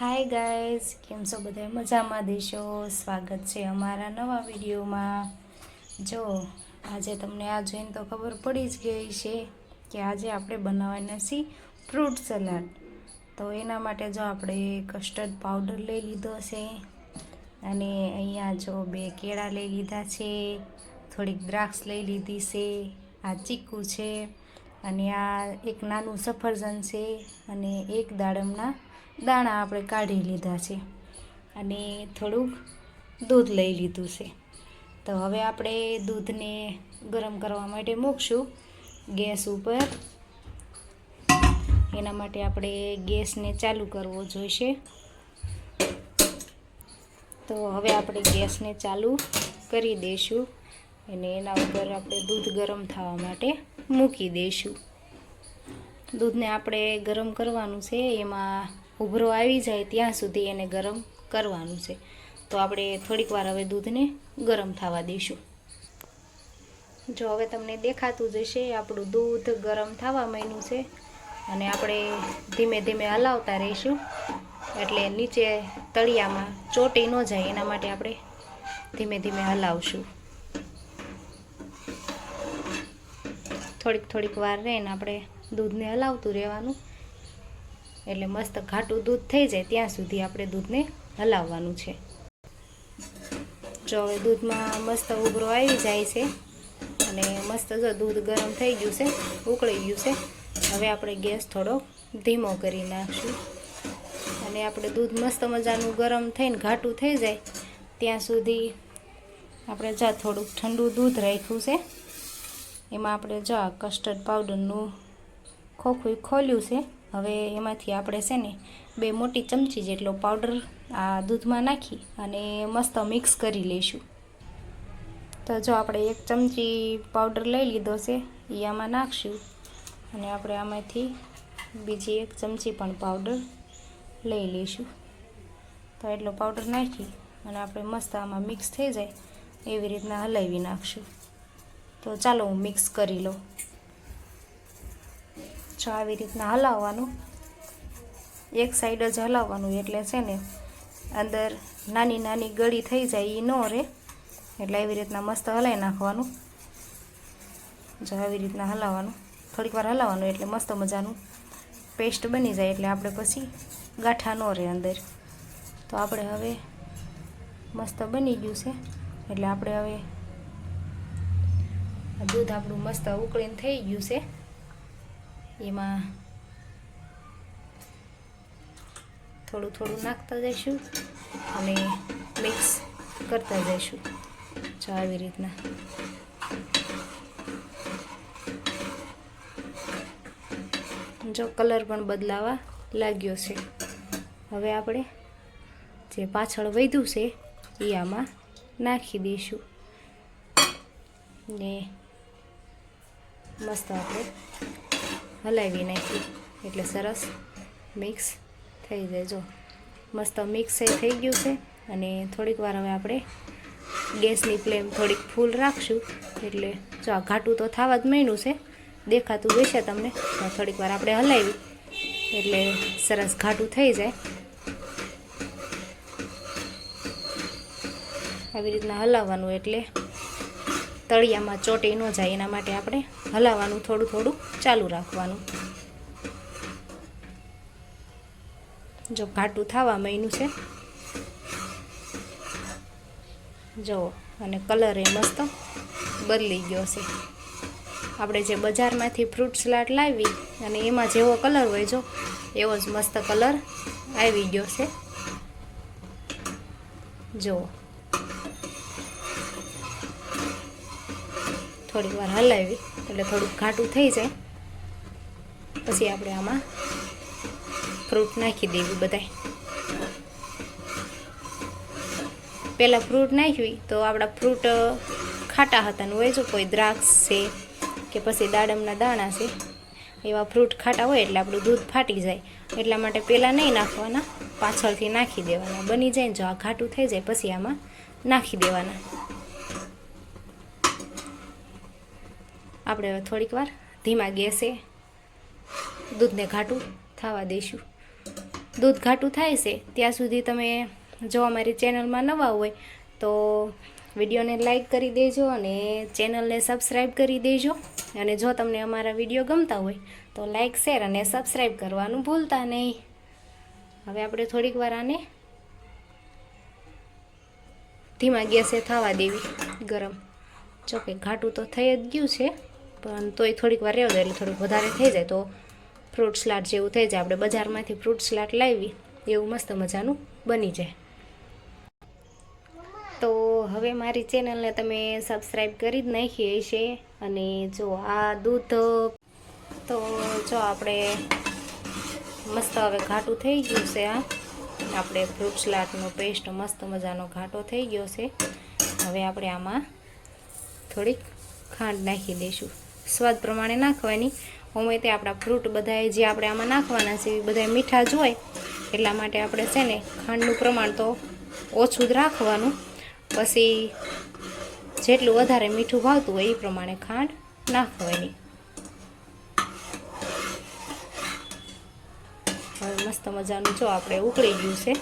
Hi guys કેમ છો બધા? મજામાં દેશો? સ્વાગત છે અમારા નવા વિડીયોમાં. જો, આજે તમને આ જોઈને તો ખબર પડી જ ગઈ છે કે આજે આપણે બનાવવાના છીએ ફ્રૂટ સલાડ. તો એના માટે જો આપણે કસ્ટર્ડ પાવડર લઈ લીધો છે અને અહીંયા જો બે કેળા લઈ લીધા છે, થોડીક દ્રાક્ષ લઈ લીધી છે, આ ચીકુ છે અને આ એક નાનું સફરજન છે અને એક દાડમના દાણા આપણે કાઢી લીધા છે અને થોડુંક દૂધ લઈ લીધું છે. તો હવે આપણે દૂધને ગરમ કરવા માટે મૂકશું ગેસ ઉપર. એના માટે આપણે ગેસને ચાલુ કરવો જોઈશે. તો હવે આપણે ગેસને ચાલુ કરી દઈશું અને એના ઉપર આપણે દૂધ ગરમ થવા માટે મૂકી દઈશું. દૂધને આપણે ગરમ કરવાનું છે, એમાં ઉભરો આવી જાય ત્યાં સુધી એને ગરમ કરવાનું છે. તો આપણે થોડીક વાર હવે દૂધને ગરમ થવા દઈશું. જો હવે તમને દેખાતું જશે આપણું દૂધ ગરમ થવા માંડ્યું છે અને આપણે ધીમે ધીમે હલાવતા રહીશું. એટલે નીચે તળિયામાં ચોટી ન જાય, એના માટે આપણે ધીમે ધીમે હલાવશું. થોડીક થોડીક વાર રહીને આપણે દૂધને હલાવતું રહેવાનું. એટલે મસ્ત ઘાટું દૂધ થઈ જાય ત્યાં સુધી આપણે દૂધને હલાવવાનું છે. જો હવે દૂધમાં મસ્ત ઉભરો આવી જાય છે અને મસ્ત જો દૂધ ગરમ થઈ ગયું છે, ઉકળી ગયું છે, હવે આપણે ગેસ થોડો ધીમો કરી નાખશું. અને આપણે દૂધ મસ્ત મજાનું ગરમ થઈને ઘાટું થઈ જાય ત્યાં સુધી આપણે જા થોડુંક ઠંડુ દૂધ રાખ્યું છે. એમાં આપણે જા કસ્ટર્ડ પાવડરનું ખોખું ખોલ્યું છે. હવે એમાંથી આપણે છે ને બે મોટી ચમચી જેટલો પાવડર આ દૂધમાં નાખી અને મસ્ત મિક્સ કરી લઈશું. તો જો આપણે એક ચમચી પાવડર લઈ લીધો છે, એ આમાં નાખશું. અને આપણે આમાંથી બીજી એક ચમચી પણ પાવડર લઈ લઈશું. તો એટલો પાવડર નાખી અને આપણે મસ્ત આમાં મિક્સ થઈ જાય એવી રીતના હલાવી નાખશું. તો ચાલો હું મિક્સ કરી લઉં. જો આવી રીતના હલાવવાનું. એક સાઈડ જ હલાવવાનું એટલે છે ને અંદર નાની નાની ગળી થઈ જાય એ ન રહે. એટલે એવી રીતના મસ્ત હલાવી નાખવાનું. જો આવી રીતના હલાવવાનું. થોડીક વાર હલાવવાનું એટલે મસ્ત મજાનું પેસ્ટ બની જાય એટલે આપણે પછી ગાંઠા ન રહે અંદર. તો આપણે હવે મસ્ત બની ગયું છે. એટલે આપણે હવે દૂધ આપણું મસ્ત ઉકળીને થઈ ગયું છે. એમાં થોડું થોડું નાખતા જઈશું અને મિક્સ કરતા જઈશું જો આવી રીતના. જો કલર પણ બદલાવા લાગ્યો છે. હવે આપણે જે પાછળ વધ્યું છે એ આમાં નાખી દઈશું. ને મસ્ત આપણે હલાવી નાખી. એટલે સરસ મિક્સ થઈ જાય. જો મસ્ત મિક્સ થઈ ગયું છે અને થોડીક વાર હવે આપણે ગેસની ફ્લેમ થોડીક ફૂલ રાખશું. એટલે જો આ ઘાટું તો થવા જ માંડ્યું છે. દેખાતું જશે તમને. થોડીક વાર આપણે હલાવી. એટલે સરસ ઘાટું થઈ જાય. આવી રીતના હલાવવાનું એટલે તળિયામાં ચોટી ન જાય, એના માટે આપણે હલાવવાનું થોડું થોડું ચાલુ રાખવાનું. જો ઘાટું થવા મહિનું છે. જુઓ અને કલર એ મસ્ત બદલી ગયો છે. આપણે જે બજારમાંથી ફ્રૂટ સલાડ લાવી, અને એમાં જેવો કલર હોય જો, એવો જ મસ્ત કલર આવી ગયો છે. જુઓ થોડીક વાર હલાવી, એટલે થોડુંક ઘાટું થઈ જાય. પછી આપણે આમાં ફ્રૂટ નાખી દેવું બધાય. પહેલાં ફ્રૂટ નાખવી, તો આપણા ફ્રૂટ ખાટા હતા હોય જો કોઈ દ્રાક્ષ છે કે પછી દાડમના દાણા છે, એવા ફ્રૂટ ખાટા હોય એટલે આપણું દૂધ ફાટી જાય. એટલા માટે પહેલાં નહીં નાખવાના, પાછળથી નાખી દેવાના. બની જાય ને જો આ ઘાટું થઈ જાય, પછી આમાં નાખી દેવાના. આપણે હવે થોડીક વાર ધીમા ગેસે દૂધને ઘાટું થવા દઈશું. દૂધ ઘાટું થાય છે, ત્યાં સુધી તમે જો અમારી ચેનલમાં નવા હોય તો વિડીયોને લાઇક કરી દેજો અને ચેનલને સબસ્ક્રાઈબ કરી દેજો. અને જો તમને અમારા વીડિયો ગમતા હોય તો લાઇક શેર અને સબસ્ક્રાઈબ કરવાનું ભૂલતા નહીં. હવે આપણે થોડીક વાર આને ધીમા ગેસે થવા દેવી ગરમ. જો કે ઘાટું તો થઈ જ ગયું છે. પણ તોય થોડીક વાર રહેવા દે એટલે થોડુંક વધારે થઈ જાય. તો ફ્રૂટ સલાડ જેવું થઈ જાય. આપણે બજારમાંથી ફ્રૂટ સલાડ લાવી, એવું મસ્ત મજાનું બની જાય. તો હવે મારી ચેનલને તમે સબસ્ક્રાઈબ કરી જ નાખી છે અને જો આ દૂધ, તો જો આપણે મસ્ત હવે ઘાટું થઈ ગયું છે આ આપણે ફ્રૂટ સલાડનો પેસ્ટ મસ્ત મજાનો ઘાટો થઈ ગયો છે. હવે આપણે આમાં થોડીક ખાંડ નાખી દઈશું. સ્વાદ પ્રમાણે નાખવાની. અમે તે આપણા ફ્રૂટ બધાએ જે આપણે આમાં નાખવાના છે, એ બધા મીઠા જ હોય. એટલા માટે આપણે છે ને ખાંડનું પ્રમાણ તો ઓછું જ રાખવાનું. પછી જેટલું વધારે મીઠું ભાવતું હોય એ પ્રમાણે ખાંડ નાખવાની. હવે મસ્ત મજાનું જો આપણે ઉકળી ગયું છે.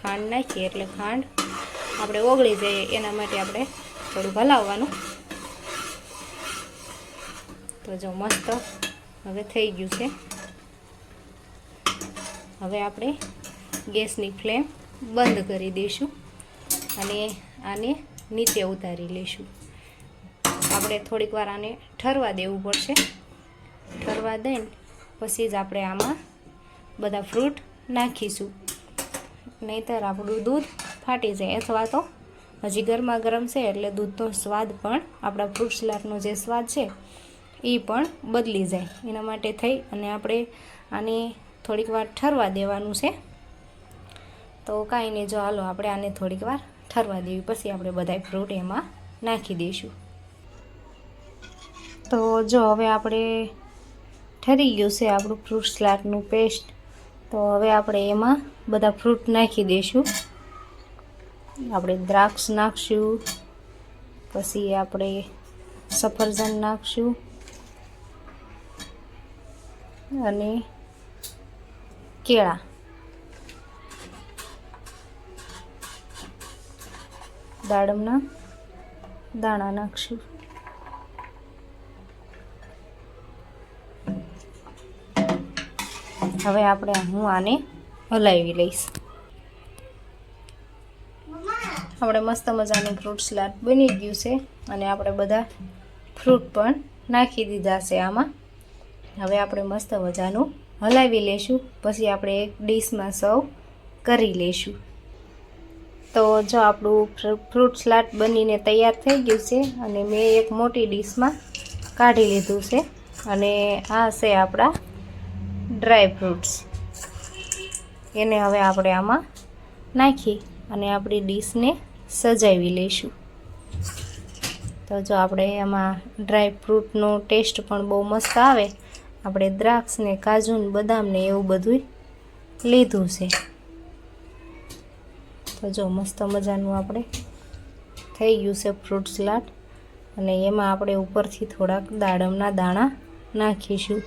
ખાંડ નાખીએ એટલે ખાંડ આપણે ઓગળી જઈએ એના માટે આપણે થોડું હલાવવાનું તો જો મસ્ત હવે થઈ ગયું છે. હવે આપણે ગેસની ફ્લેમ બંધ કરી દઈશું અને આને નીચે ઉતારી લઈશું. આપણે થોડીક વાર આને ઠરવા દેવું પડશે. ઠરવા દઈને પછી જ આપણે આમાં બધા ફ્રૂટ નાખીશું. નહીંતર આપણું દૂધ ફાટી જાય અથવા તો હજી ગરમા ગરમ છે એટલે દૂધનો સ્વાદ પણ આપણા ફ્રૂટ સલાડનો જે સ્વાદ છે એ પણ બદલી જાય. એના માટે થઈ અને આપણે આને થોડીક વાર ઠરવા દેવાનું છે. તો કાંઈ નહીં, જો હાલો આપણે આને થોડીક વાર ઠરવા દેવી. પછી આપણે બધા ફ્રૂટ એમાં નાખી દઈશું. તો જો હવે આપણે ઠરી ગયું છે આપણું ફ્રૂટ સલાડનું પેસ્ટ તો હવે આપણે એમાં બધા ફ્રૂટ નાખી દઈશું. આપણે દ્રાક્ષ નાખશું. પછી આપણે સફરજન નાખશું. અને કેળા. દાડમના દાણા નાખશું હવે આપણે હું આને હલાવી લઈશ. આપણે મસ્ત મજાનું ફ્રૂટ સલાડ બની ગયું છે અને આપણે બધા ફ્રૂટ પણ નાખી દીધા છે આમાં. હવે આપણે મસ્ત મજાનું હલાવી લઈશું પછી આપણે એક ડીશમાં સર્વ કરી લઈશું તો જો આપણું ફ્રૂટ સલાડ બનીને તૈયાર થઈ ગયું છે અને મેં એક મોટી ડીશમાં કાઢી લીધું છે અને આ છે આપણા ડ્રાય ફ્રૂટ્સ. એને હવે આપણે આમાં નાખી અને આપણી ડીશને સજાવી લઈશું તો જો આપણે એમાં ડ્રાય ફ્રૂટનો ટેસ્ટ પણ બહુ મસ્ત આવે આપણે દ્રાક્ષ ને કાજુ ને બદામ ને એવું બધું લીધું છે. તો જો મસ્ત મજાનું આપણે થઈ ગયું છે ફ્રૂટ સલાડ. અને એમાં આપણે ઉપરથી થોડાક દાડમના દાણા નાખીશું.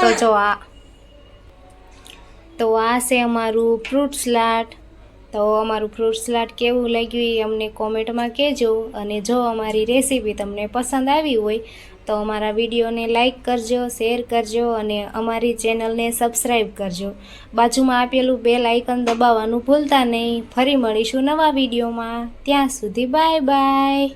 તો જો આ તો આ છે અમારું ફ્રૂટ સલાડ. તો અમારું ફ્રૂટ સલાડ કેવું લાગ્યું એ અમને કોમેન્ટમાં કહેજો અને જો અમારી રેસીપી તમને પસંદ આવી હોય તો અમારા વિડીયોને લાઇક કરજો, શેર કરજો અને અમારી ચેનલને સબસ્ક્રાઈબ કરજો. બાજુમાં આપેલું બેલ આઇકન દબાવવાનું ભૂલતા નહીં. ફરી મળીશું નવા વિડીયોમાં. ત્યાં સુધી બાય બાય.